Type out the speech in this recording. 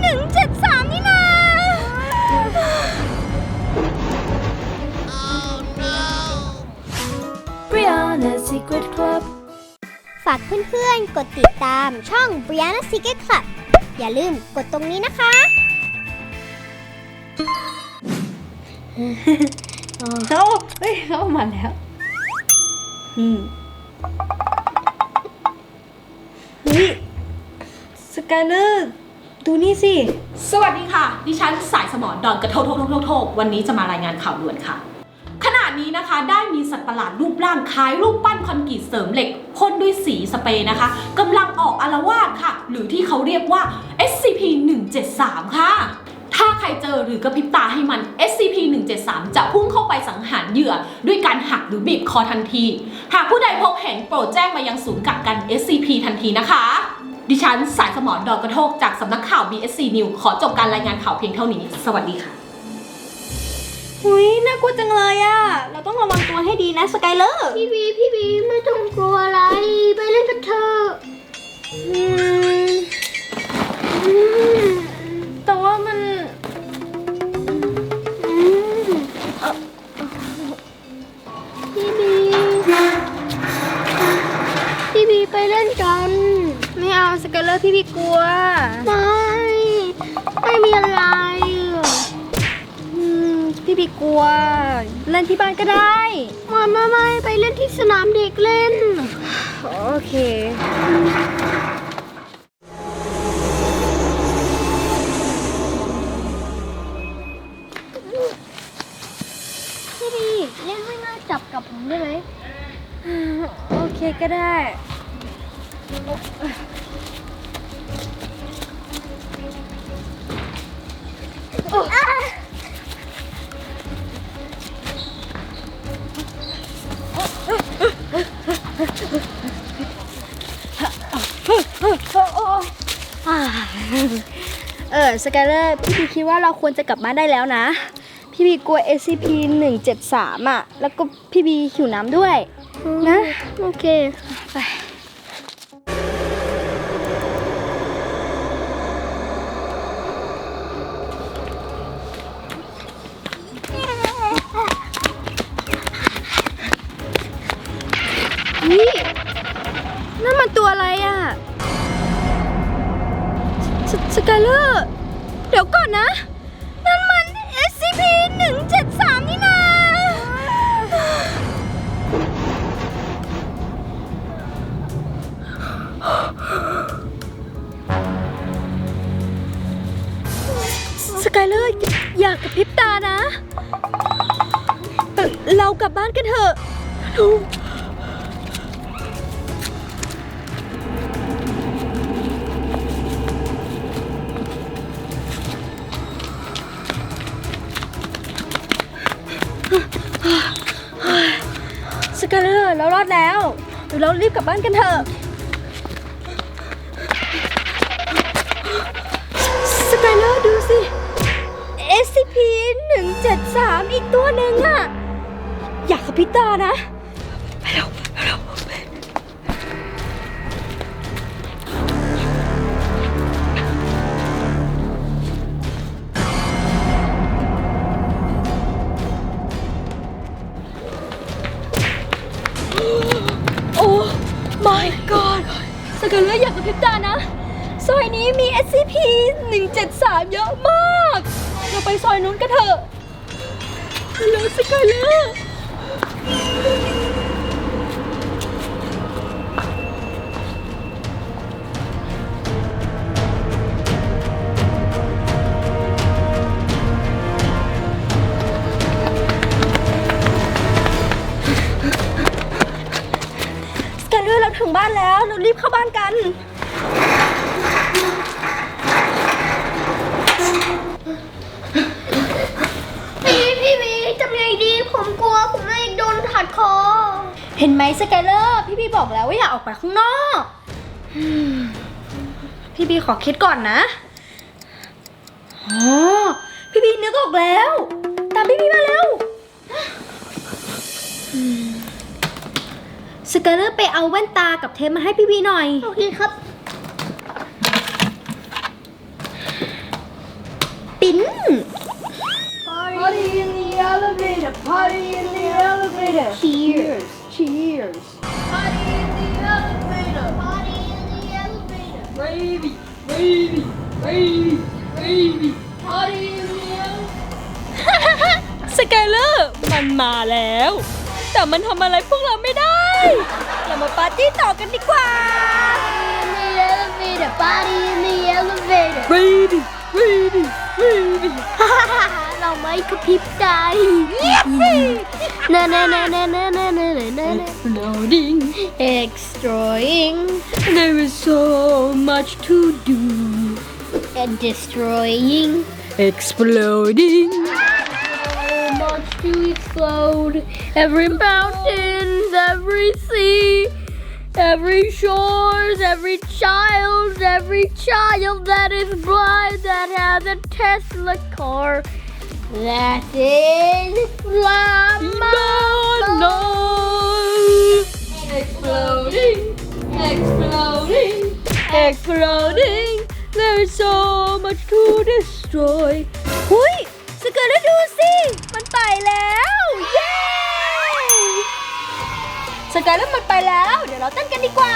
หนึ่งเจ็ดสามนี่นา Brianna Secret Club ฝากเพื่อนๆ กดติดตามช่อง Brianna Secret Club อย่าลืมกดตรงนี้นะคะ เขาเฮ้ยเขาเอามาแล้วอืมเฮ้ยสกายเลอร์ ดูนี่สิ สวัสดีค่ะ ดิฉันสายสมอดอนกระโทกโทกโทกโทกโทกวันนี้จะมารายงานข่าวด่วนค่ะ ขณะนี้นะคะได้มีสัตว์ประหลาดรูปร่างคล้ายรูปปั้นคอนกรีตเสริมเหล็กพ่นด้วยสีสเปรย์นะคะกำลังออกอารวาสค่ะ หรือที่เขาเรียกว่า SCP-173 ค่ะ ถ้าใครเจอหรือกระพริบตาให้มัน SCP-173 จะพุ่งเข้าไปสังหารเหยื่อ ด้วยการหักหรือบีบคอทันที หากผู้ใดพบเห็นโปรดแจ้งมายังศูนย์กักกัน SCP ทันทีนะคะ ดิฉันสายสมอนดอกกระโทกจากสำนักข่าว BSC News ขอจบการรายงานข่าวเพียงเท่านี้ สวัสดีค่ะ หุยน่ากลัวจังเลยอะเราต้องระวังตัวให้ดีนะสกายเลอร์พี่บีพี่บีไม่ต้องกลัวอะไร ไปเล่นกันเถอะอืมอืมแต่ว่ามันพี่บีพี่บีไปเล่นกัน ไม่เอาสกายเลอร์พี่พี่กลัว ไม่ ไม่มีอะไรอืมพี่พี่กลัว เล่นที่บ้านก็ได้ ไม่ไม่ไม่ไปเล่นที่สนามเด็กเล่น โอเค พี่บีเล่นไม่น่าจับกับผมได้ไหม โอเคก็ได้ เออสกายเลอร์พี่พีคิดว่าเราควรจะกลับบ้านได้แล้วนะ พี่บีกลัว SCP 173อะ แล้วก็พี่บีหิวน้ำด้วยนะ โอเค ไป นี่นั่นมันตัวอะไรอะสสกายเลอร์ เดี๋ยวก่อนนะ นั่นมัน SCP 173นี่นาสกายเลอร์อยากกระพริบตานะเอ่อเรากลับบ้านกันเถอะลูก กายเถอร์เรารอดแล้วเดี๋ยวเรารีบกลับบ้านกันเถอะสกายเลอร์ดูสิ SCP 173อีกตัวหนึ่งอะอยากกับพิตานะไปเร็วไปเร็ว นี้มี SCP 173 เยอะมาก เราไปซอยนู้นกันเถอะฮัลโหลสกายเลอร์สกายเลอร์เราถึงบ้านแล้ว เรารีบเข้าบ้านกัน พี่บีพี่บีทำไงดี ผมกลัว ผมไม่โดนถัดคอ เห็นไหมสกายเลอร์พี่พี่บอกแล้วว่าอย่าออกไปข้างนอกอืมพี่บีขอคิดก่อนนะอ๋อพี่บีนึกออกแล้ว ตามพี่บีมาแล้วอืมสกายเลอร์ไปเอาแว่นตากับเทปมาให้พี่บีหน่อย โอเคครับ ปิ้น Party in the elevator, party in the elevator. Cheers, cheers. Party in the elevator, party in the elevator. Gravy, gravy, gravy, gravy. Party in the elevator. สกายเลอร์มันมาแล้ว แต่มันทำอะไรพวกเราไม่ได้ เรามาปาร์ตี้ต่อกันดีกว่า In the elevator, party in the elevator. ไม่กระพริบตานานานานานานานานานา Exploding Extraying There is so much to do and destroying. Exploding So much to explode. Every mountain, every sea, every shores, every child, every child that is blind that has a Tesla car. That is No Exploding Exploding Exploding There is so much to destroy หุยสเกิร์ตดูสิ มันไปแล้ว เย้สกายแล้วมันไปแล้ว เดี๋ยวเราเต้นกันดีกว่า